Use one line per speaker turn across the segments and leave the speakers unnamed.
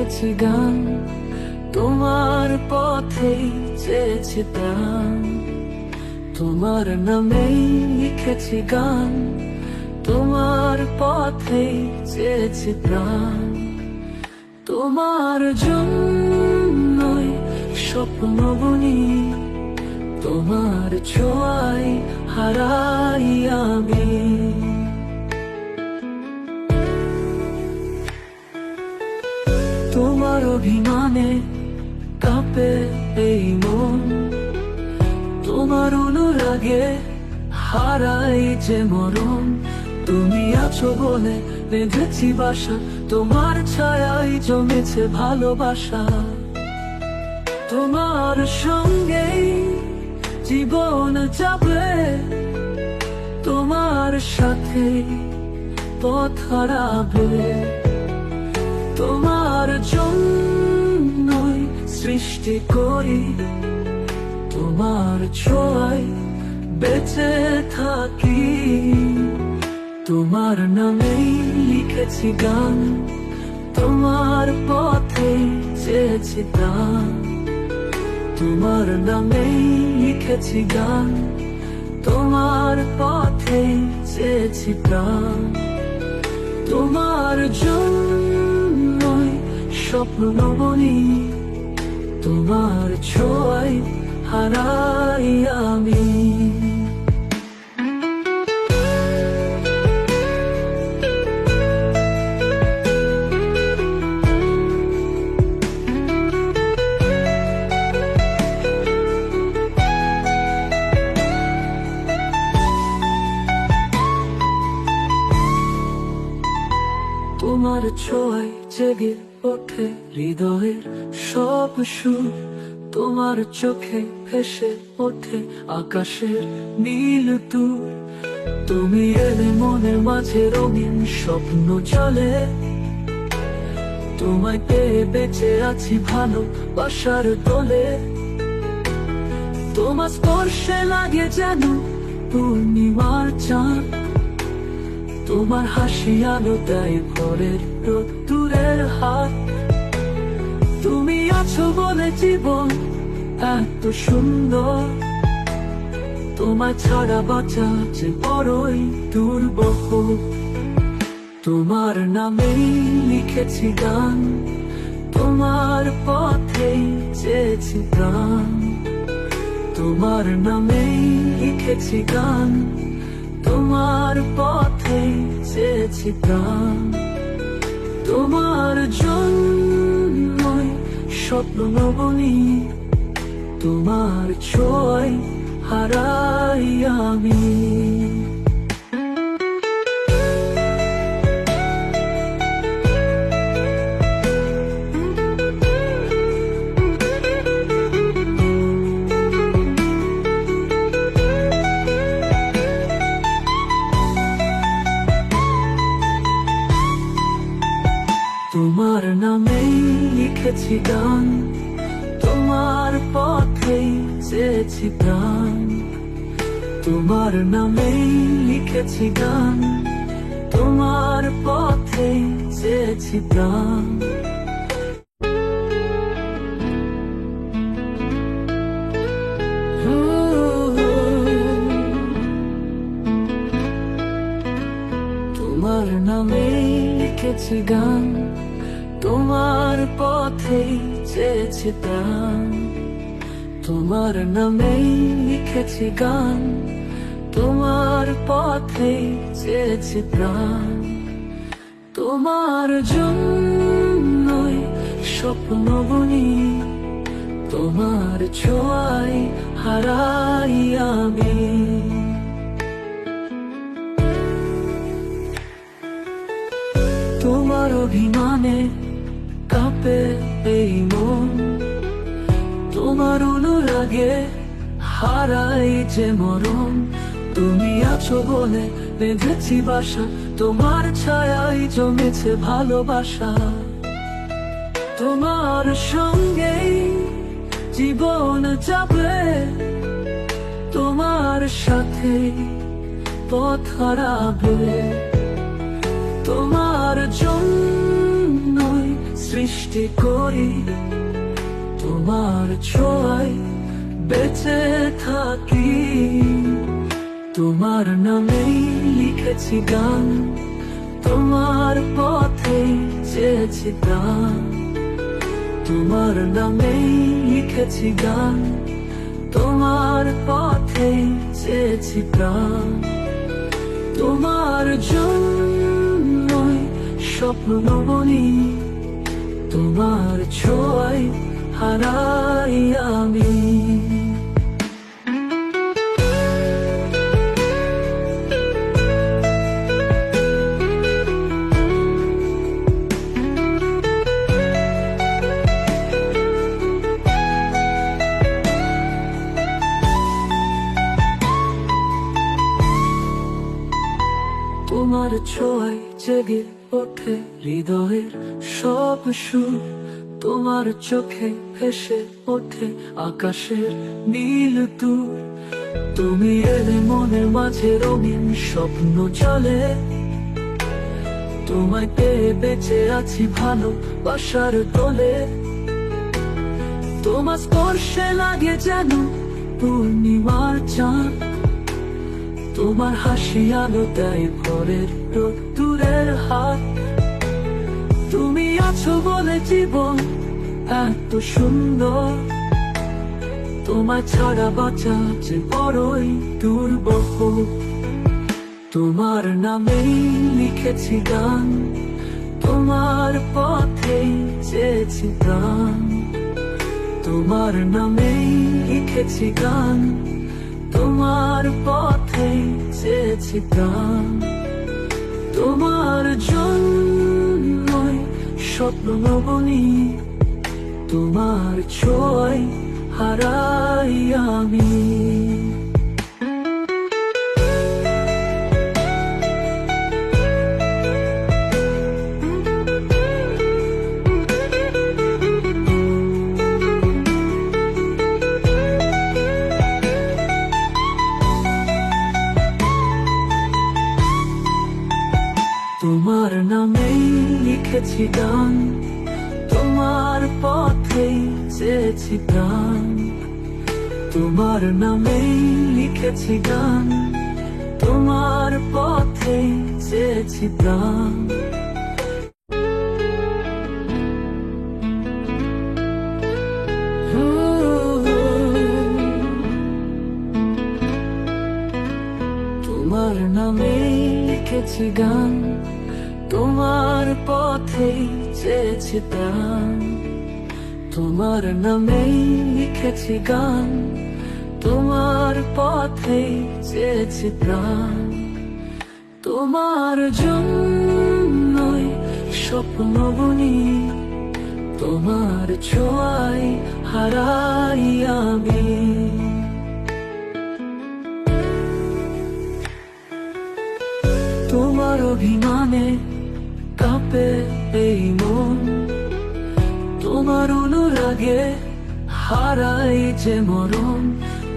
লিখেছি গান, তোমার পথেই চেয়েছি প্রাণ। তোমার নামেই লিখেছি গান, তোমার পথেই চেয়েছি প্রাণ। তোমার জন্যই স্বপ্ন বুনি, তোমার ছোঁয়াই হারাই আমি। তোমার অভিমানে কাঁপে এই মন। তোমার অনুরাগে হারাই যে মরণ। তুমি আছো বলে বেঁধেছি বাসা, তোমার ছায়াই জমেছে ভালোবাসা। তোমার সঙ্গেই জীবন যাবে, তোমার সাথে পথ হারাবে। তোমার জন্যই সৃষ্টি করি। তোমার ছোঁয়ায় বেঁচে থাকি। তোমার নামেই লিখেছি গান। তোমার পথে চেয়েছি প্রাণ তোমার নামেই লিখেছি গান। তোমার পথে চেয়েছি প্রাণ তোমার জন্যই স্বপ্ন বলি তোমার ছোঁয়ায় হারাই আমি। ওঠে হৃদয়ের সব সুর। তোমার চোখে ভেসে ওঠে আকাশের নীল দূর তুমি এলে মনের মাঝে রঙিন স্বপ্ন চলে। তোমায় পেয়ে বেঁচে আছি ভালো বাসার দোলে। তোমার স্পর্শে লাগে যেন পূর্ণিমার চাঁদ। তোমার হাসি আলো দেয় ভোরের রোদ্দুরের হাত। তুমি আছো বলে জীবন এত সুন্দর। তোমার ছাড়া বাঁচা যে বড়ই দুর্বহ তোমার নামেই লিখেছি গান, তোমার পথেই চেয়েছি প্রাণ। তোমার নামেই লিখেছি গান, তোমার পথে চেয়েছি প্রাণ। তোমার জন্যই স্বপ্ন নবনী। তোমার ছয় হারাই আমি। লিখেছি গান, তোমার পথেই চেয়েছি প্রাণ। তোমার নামেই লিখেছি গান, তোমার পথেই চেয়েছি প্রাণ। তোমার নামেই লিখেছি গান তোমার পথেই চেয়েছি প্রাণ। তোমার নামেই লিখেছি গান। তোমার পথেই চেয়েছি প্রাণ। তোমার জন্যই স্বপ্ন বুনি তোমার ছোঁয়ায় হারাই আমি। তোমার অভিমানে এই মন, তোমার অনুরাগে হারাই যে মরণ, তুমি আছো বলে বেঁধেছি বাসা, তোমার ছায়াই জমেছে ভালোবাসা। তোমার সঙ্গেই জীবন যাবে, তোমার সাথে পথ হারাবে। তোমার জন্যই সৃষ্টি করি, তোমার ছোঁয়ায় বেঁচে থাকি। তোমার নামেই লিখেছি গান, তোমার পথে চেয়েছি গান তোমার নামেই লিখেছি গান, তোমার পথে চেয়েছি প্রাণ। তোমার জন্যই স্বপ্ন বলি তোমার ছোঁয়ায় হারাই আমি। জেগে ওঠে হৃদয়ের সব সুর। তোমার চোখে ভেসে ওঠে আকাশের নীল দূর। তুমি এলে মনের মাঝে রঙিন স্বপ্ন চলে। তোমায় পেয়ে বেঁচে আছি ভালো বাসার তোলে তোমার স্পর্শে লাগে যেন পূর্ণিমার চাঁদ। তোমার হাসি আলো দেয় ভোরের হাত। তুমি আছো বলে জীবন এত সুন্দর। তোমার ছাড়া বাঁচা যে বড়ই দুর্বহ তোমার নামেই লিখেছি গান, তোমার পথেই চেয়েছি প্রাণ। তোমার নামেই লিখেছি গান, তোমার পথে চেয়েছি প্রাণ। তোমার জন্যই স্বপ্ন বনি তোমার ছয় হারাই আমি। চেয়েছি প্রাণ তোমার নামেই লিখেছি গান, তোমার পথেই চেয়েছি প্রাণ। তোমার নামে লিখেছি গান, তোমার পথে চেয়েছি প্রাণ। তোমার নামেই লিখেছি গান, তোমার পথেই চেয়েছি প্রাণ। তোমার জন্যই স্বপ্ন বুনি তোমার ছোঁয়ায় হারাই আমি। তোমার অভিমানে কাঁপে এই মন তোমার অনুরাগে হারাই যে মরণ।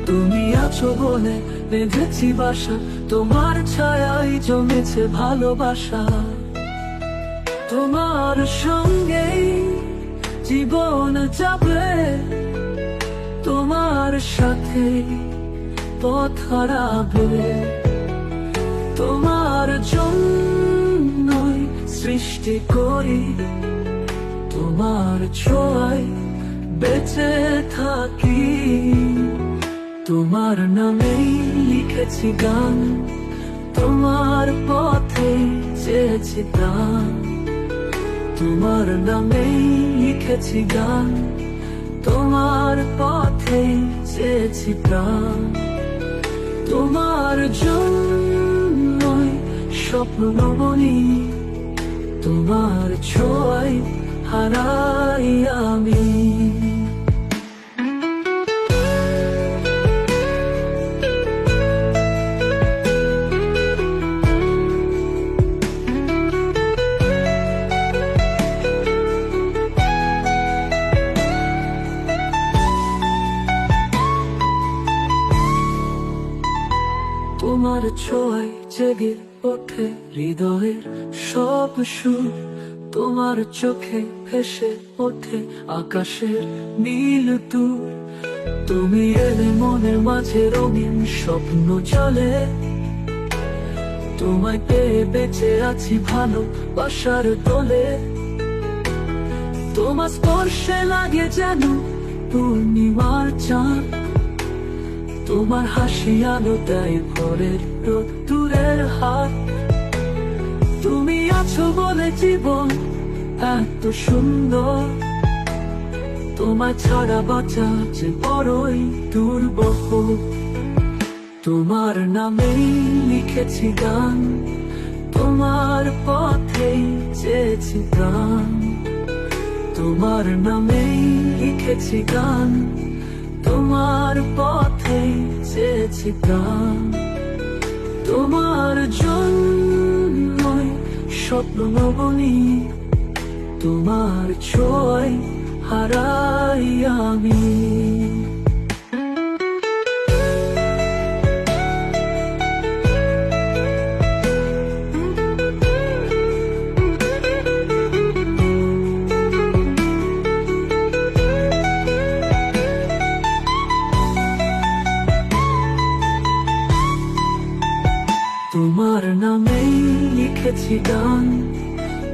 তুমি আছো বলে বেঁধেছি বাসা, তোমার ছায়াই জমেছে ভালোবাসা। তোমার সঙ্গে জীবন যাবে, তোমার সাথে পথ হারাবে। তোমার জন্যই সৃষ্টি করি তোমার ছোঁয়ায় বেঁচে থাকি। তোমার নামেই লিখেছি গান, তোমার পথে চেয়েছি প্রাণ। তোমার নামেই লিখেছি গান, তোমার পথে চেয়েছি প্রাণ। তোমার জন্যই স্বপ্ন বলি তোমার ছোঁয়ায় হারাই আমি তোমার ছোঁয়ায় জেগে ওঠে হৃদয়ের সব সুর তোমার চোখে ভেসে ওঠে আকাশের নীল দূর তুমি এলে মনের মাঝে রঙিন স্বপ্ন চলে। তোমায় পেয়ে বেঁচে আছি ভালো বাসার তোলে। তোমার স্পর্শে লাগে যেন পূর্ণিমার চাঁদ। তোমার হাসি আলো দেয় ভোরের রোদ্দুরের হাত। আছো বলে জীবন এত সুন্দর। তোমার ছাড়া বাঁচা যে বড়ই দুর্বহ তোমার নামেই লিখেছি গান, তোমার পথেই চেয়েছি গান তোমার নামেই লিখেছি গান, তোমার পথেই চেয়েছি গান তোমার জন্যই স্বপ্ন নবনী তোমার ছয় হারাই আমি। লিখেছি গান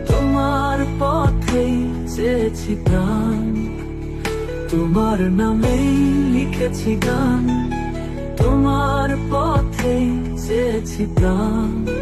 তোমার পথেই চেয়েছি প্রাণ। তোমার নামেই লিখেছি গান তোমার পথেই চেয়েছি প্রাণ।